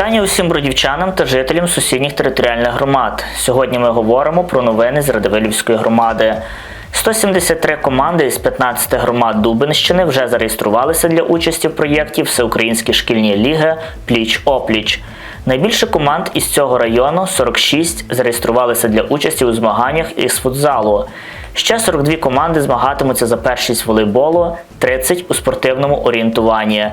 Вітання усім бродівчанам та жителям сусідніх територіальних громад. Сьогодні ми говоримо про новини з Радивилівської громади. 173 команди із 15 громад Дубинщини вже зареєструвалися для участі в проєкті Всеукраїнські шкільні ліги Пліч-опліч. Найбільше команд із цього району 46 зареєструвалися для участі у змаганнях із футзалу. Ще 42 команди змагатимуться за першість волейболу, 30 у спортивному орієнтуванні.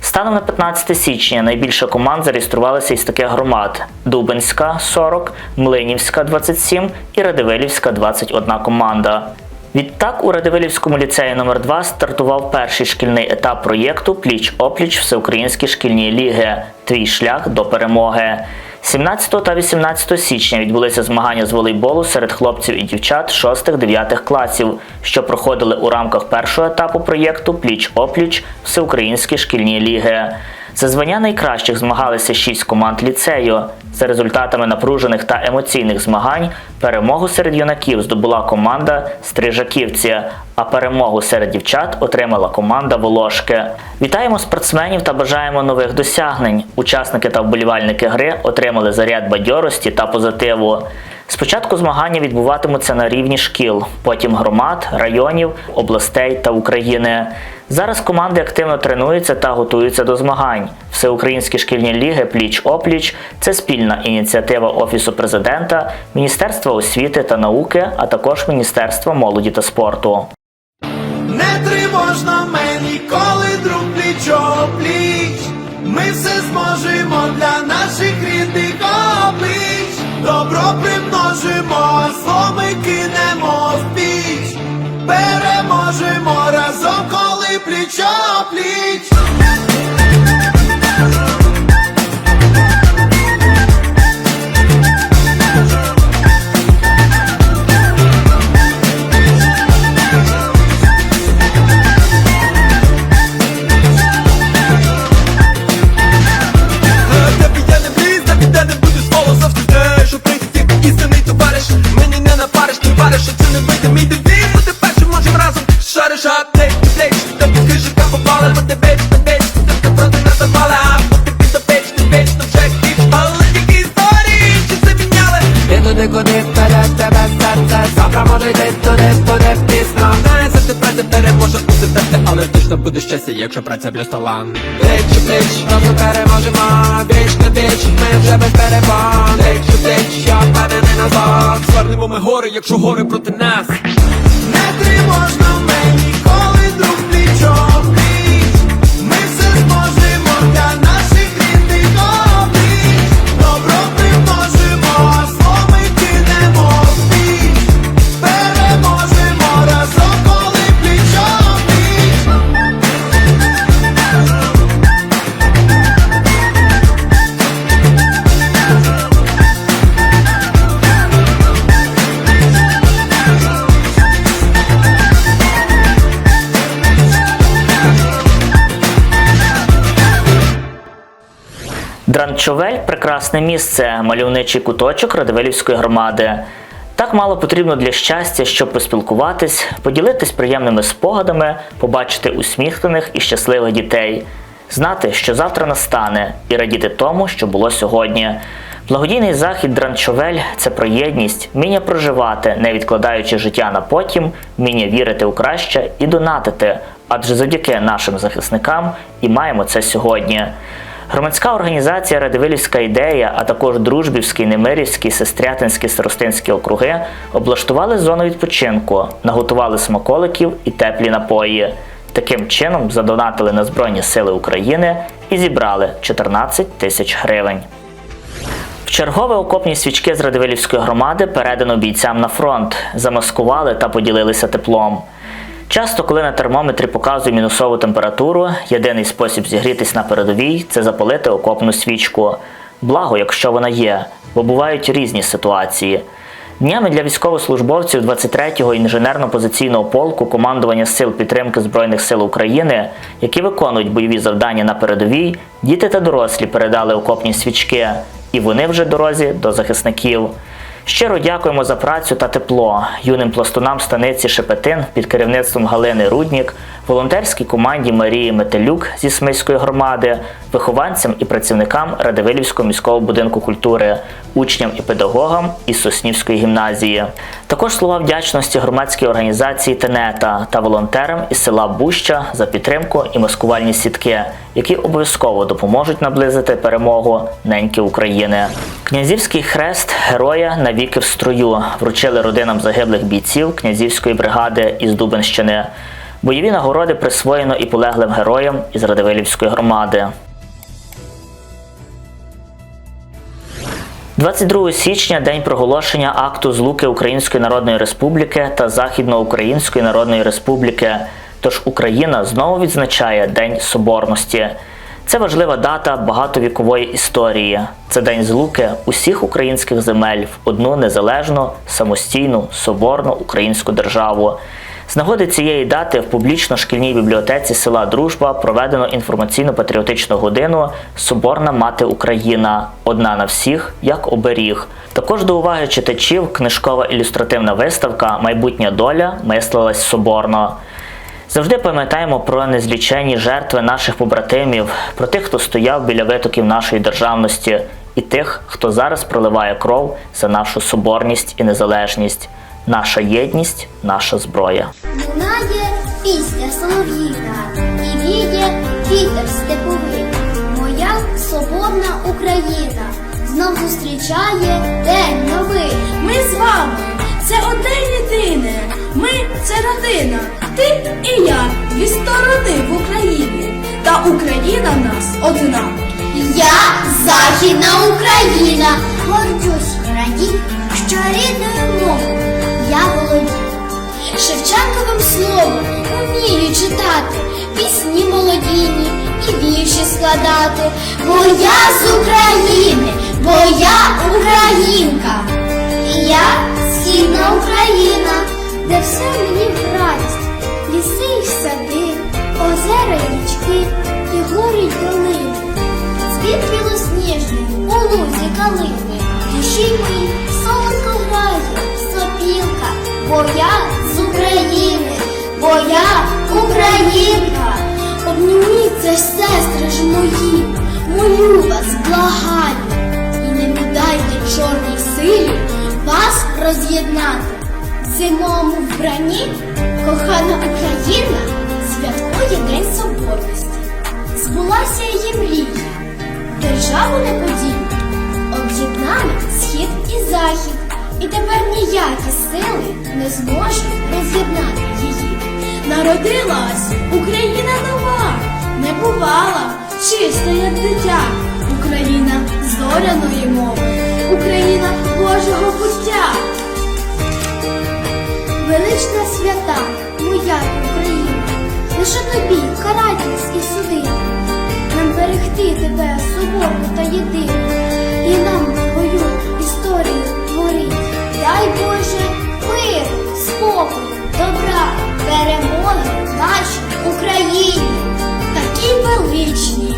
Станом на 15 січня найбільше команд зареєструвалися із таких громад: Дубинська 40, Млинівська 27 і Радивилівська 21 команда. Відтак у Радивилівському ліцеї номер 2 стартував перший шкільний етап проєкту Пліч-опліч Всеукраїнські шкільні ліги. Твій шлях до перемоги. 17 та 18 січня відбулися змагання з волейболу серед хлопців і дівчат 6-9 класів, що проходили у рамках першого етапу проєкту Пліч-опліч Всеукраїнські шкільні ліги. За звання найкращих змагалися шість команд ліцею. За результатами напружених та емоційних змагань перемогу серед юнаків здобула команда Стрижаківці, а перемогу серед дівчат отримала команда Волошки. Вітаємо спортсменів та бажаємо нових досягнень. Учасники та вболівальники гри отримали заряд бадьорості та позитиву. Спочатку змагання відбуватимуться на рівні шкіл, потім громад, районів, областей та України. Зараз команди активно тренуються та готуються до змагань. Всеукраїнські шкільні ліги Пліч-опліч це спільна ініціатива Офісу президента, Міністерства освіти та науки, а також Міністерства молоді та спорту. Не тривожно мені, коли друг пліч-о-пліч Ми все зможемо для облич Примножимо, зло ми кинемо в піч. Переможемо разом, коли пліч-о-пліч Тебе Та підкажи, як попала, бо ти беч, ти беч Ти проти нас запала, а бо ти ти то вже кіч Але тільки історії, чи це міняли Ти туди, куди вперед тебе серце Завтра може йти туди, туди пізно Знає, завжди праця переможе у себе Але точно буде щастя, якщо праця плюс талант у плеч, разом переможемо Біч на біч, ми вже без Плеч у плеч, я впевнений назад Звернемо ми гори, якщо гори проти нас Не тривожно прекрасне місце, мальовничий куточок Радивилівської громади. Так мало потрібно для щастя, щоб поспілкуватись, поділитись приємними спогадами, побачити усміхнених і щасливих дітей, знати, що завтра настане, і радіти тому, що було сьогодні. Благодійний захід Дранчовель це про єдність, вміння проживати, не відкладаючи життя на потім, вміння вірити у краще і донатити. Адже завдяки нашим захисникам і маємо це сьогодні. Громадська організація Радивилівська ідея, а також Дружбівський, Немирівський, Сестрятинський, Старостинські округи облаштували зону відпочинку, наготували смаколиків і теплі напої. Таким чином задонатили на Збройні Сили України і зібрали 14 тисяч гривень. В чергове окопні свічки з Радивилівської громади передано бійцям на фронт, замаскували та поділилися теплом. Часто, коли на термометрі показує мінусову температуру, єдиний спосіб зігрітись на передовій це запалити окопну свічку. Благо, якщо вона є, бо бувають різні ситуації. Днями для військовослужбовців 23-го інженерно-позиційного полку командування Сил підтримки Збройних сил України, які виконують бойові завдання на передовій, діти та дорослі передали окопні свічки, і вони вже дорозі до захисників. Щиро дякуємо за працю та тепло. Юним пластунам станиці Шепетин під керівництвом Галини Руднік, волонтерській команді Марії Метелюк зі Смильської громади, вихованцям і працівникам Радивилівського міського будинку культури, учням і педагогам із Соснівської гімназії. Також слова вдячності громадській організації Тенета та волонтерам із села Буща за підтримку і маскувальні сітки, які обов'язково допоможуть наблизити перемогу неньки України. Князівський хрест героя навіки в строю вручили родинам загиблих бійців князівської бригади із Дубенщини. Бойові нагороди присвоєно і полеглим героям із Радивилівської громади. 22 січня день проголошення акту злуки Української Народної Республіки та Західноукраїнської Народної Республіки. Тож Україна знову відзначає День Соборності. Це важлива дата багатовікової історії. Це день злуки усіх українських земель в одну незалежну, самостійну, соборну українську державу. З нагоди цієї дати в публічно-шкільній бібліотеці села Дружба проведено інформаційно-патріотичну годину Соборна мати Україна. Одна на всіх, як оберіг. Також до уваги читачів книжкова ілюстративна виставка Майбутня доля мислилась соборно. Завжди пам'ятаємо про незліченні жертви наших побратимів, про тих, хто стояв біля витоків нашої державності, і тих, хто зараз проливає кров за нашу соборність і незалежність. Наша єдність, наша зброя. Лунає пісня солов'їна і віє вітер степовий. Моя соборна Україна знов зустрічає день новий. Ми з вами, це одне єдине. Ми це родина, ти і я, дві сторони в Україні. Та Україна нас одна. Я Західна Україна, гордюсь, радій, що рідною мовою я володію. Шевченковим словом умію читати, пісні молодійні і вірші складати. Бо я з України, бо я українка. І я східна Україна, де все мені в радість, ліси й сади, озера й річки, і гори й долини. Цвіт білосніжний у лузі калини, душі мої бо я з України, бо я українка. Обніміться, ж, сестри ж мої, молю вас, благаю, і не дайте чорній силі вас роз'єднати. В Зимовому вбранні кохана Україна святкує День Соборності. Збулася її мрія, державу неподільну, об'єднали схід і захід, і тепер ніякі сили не зможуть роз'єднати її. Народилась Україна нова, не бувала, чиста, як дитя. Україна зоряної мови, Україна Божого буття. Велична свята, моя Україна, лише тобі карательсь і суди, нам берегти тебе соборну та єдину, і нам. Дай Боже мир, спокою, добра, перемоги нашій Україні, такій величній,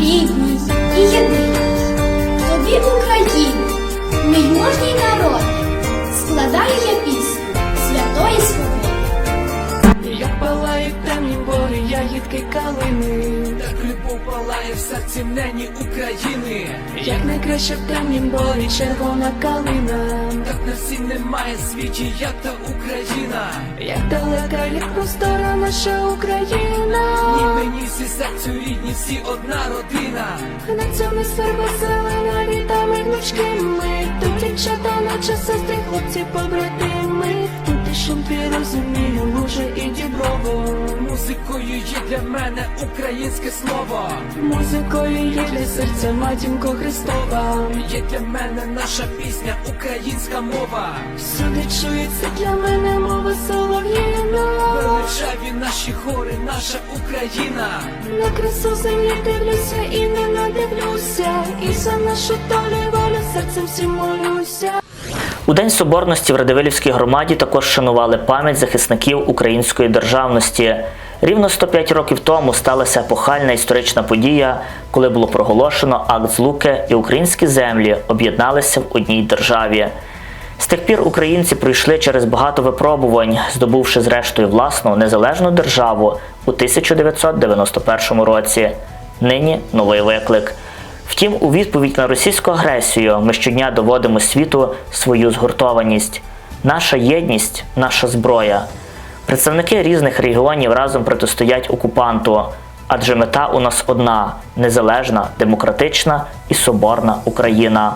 рідній і єдиній. Тобі Україні, мій мужній народ, складаю я пісню святої свободи. Бори, калини, так любов палає в серці в нені України. Як найкраще в темнім борі червона калина, так на всі немає світі, як та Україна. Як далека, як простора наша Україна. Ні мені всі серцю рідні, всі одна родина. На цьому сфер веселена літами внучки ми. Тут дівчата, наче сестри, хлопці, побратими. І шум розумію, і діброво. Музикою є для мене українське слово. Музикою є для серця матінко Христова. Є для мене наша пісня, українська мова. Всюди чується для мене мова солов'їна. Величаві наші гори, наша Україна. На красу землі дивлюся і не надивлюся. І за нашу долю волю серцем всім молюся. У День Соборності в Радивилівській громаді також шанували пам'ять захисників української державності. Рівно 105 років тому сталася епохальна історична подія, коли було проголошено акт злуки і українські землі об'єдналися в одній державі. З тих пір українці пройшли через багато випробувань, здобувши зрештою власну незалежну державу у 1991 році. Нині новий виклик. Втім, у відповідь на російську агресію ми щодня доводимо світу свою згуртованість. Наша єдність, наша зброя. Представники різних регіонів разом протистоять окупанту, адже мета у нас одна незалежна, демократична і соборна Україна.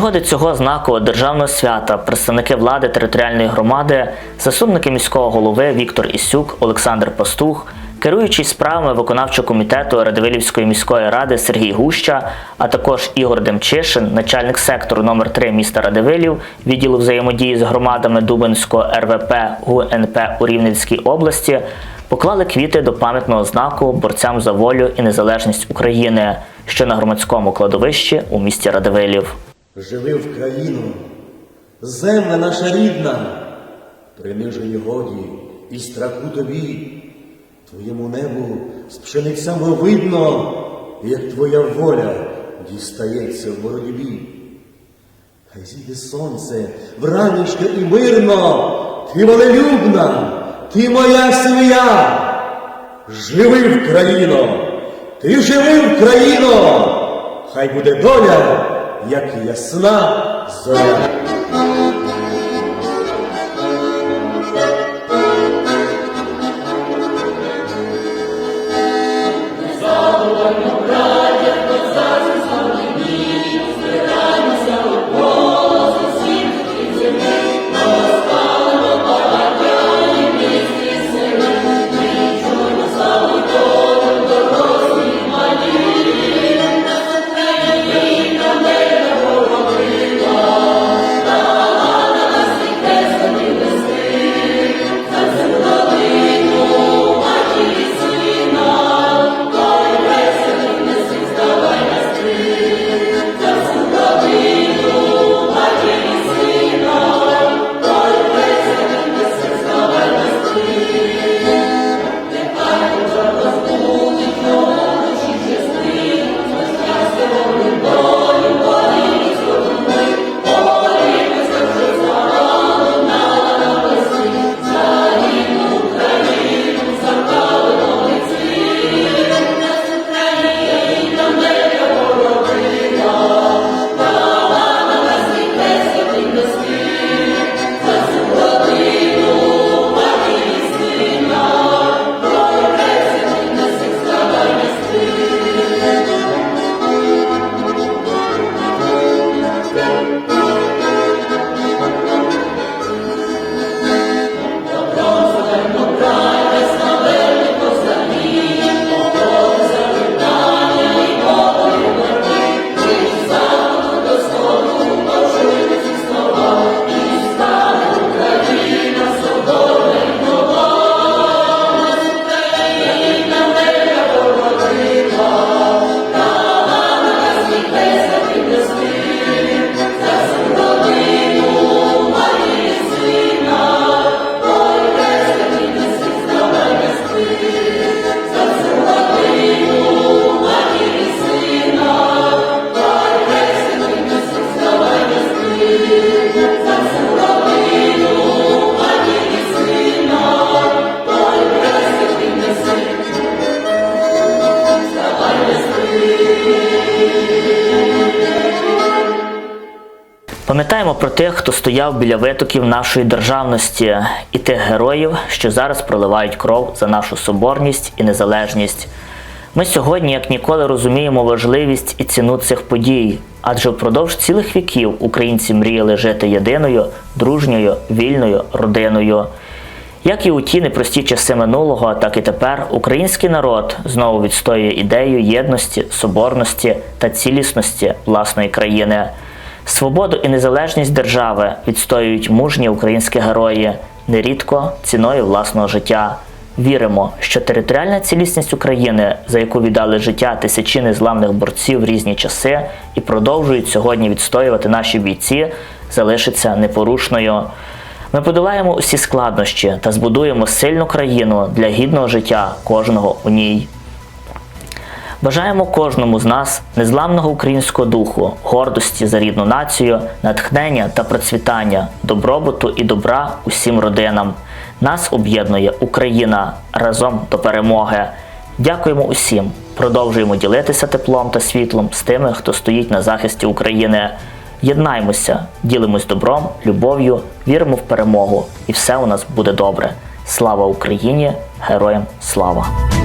Нагоди цього знакового державного свята представники влади територіальної громади, заступники міського голови Віктор Ісюк, Олександр Пастух, керуючий справами виконавчого комітету Радивилівської міської ради Сергій Гуща, а також Ігор Демчишин, начальник сектору номер 3 міста Радивилів, відділу взаємодії з громадами Дубинського РВП ГУНП у Рівненській області, поклали квіти до пам'ятного знаку борцям за волю і незалежність України, що на громадському кладовищі у місті Радивилів. Живи в країну, земля наша рідна, принижені годі і страху тобі, твоєму небу з пшеницями видно, як твоя воля дістається в боротьбі. Хай зійде сонце вранішньо і мирно, ти волелюбна, ти моя сім'я. Живи в країно, ти живи в країно, хай буде доля, як ясна зоря. Про тих, хто стояв біля витоків нашої державності, і тих героїв, що зараз проливають кров за нашу соборність і незалежність. Ми сьогодні, як ніколи, розуміємо важливість і ціну цих подій, адже впродовж цілих віків українці мріяли жити єдиною, дружньою, вільною родиною. Як і у ті непрості часи минулого, так і тепер український народ знову відстоює ідею єдності, соборності та цілісності власної країни. Свободу і незалежність держави відстоюють мужні українські герої, нерідко ціною власного життя. Віримо, що територіальна цілісність України, за яку віддали життя тисячі незламних борців в різні часи і продовжують сьогодні відстоювати наші бійці, залишиться непорушною. Ми подолаємо усі складнощі та збудуємо сильну країну для гідного життя кожного у ній. Бажаємо кожному з нас незламного українського духу, гордості за рідну націю, натхнення та процвітання, добробуту і добра усім родинам. Нас об'єднує Україна разом до перемоги. Дякуємо усім. Продовжуємо ділитися теплом та світлом з тими, хто стоїть на захисті України. Єднаймося, ділимось добром, любов'ю, віримо в перемогу, і все у нас буде добре. Слава Україні! Героям слава!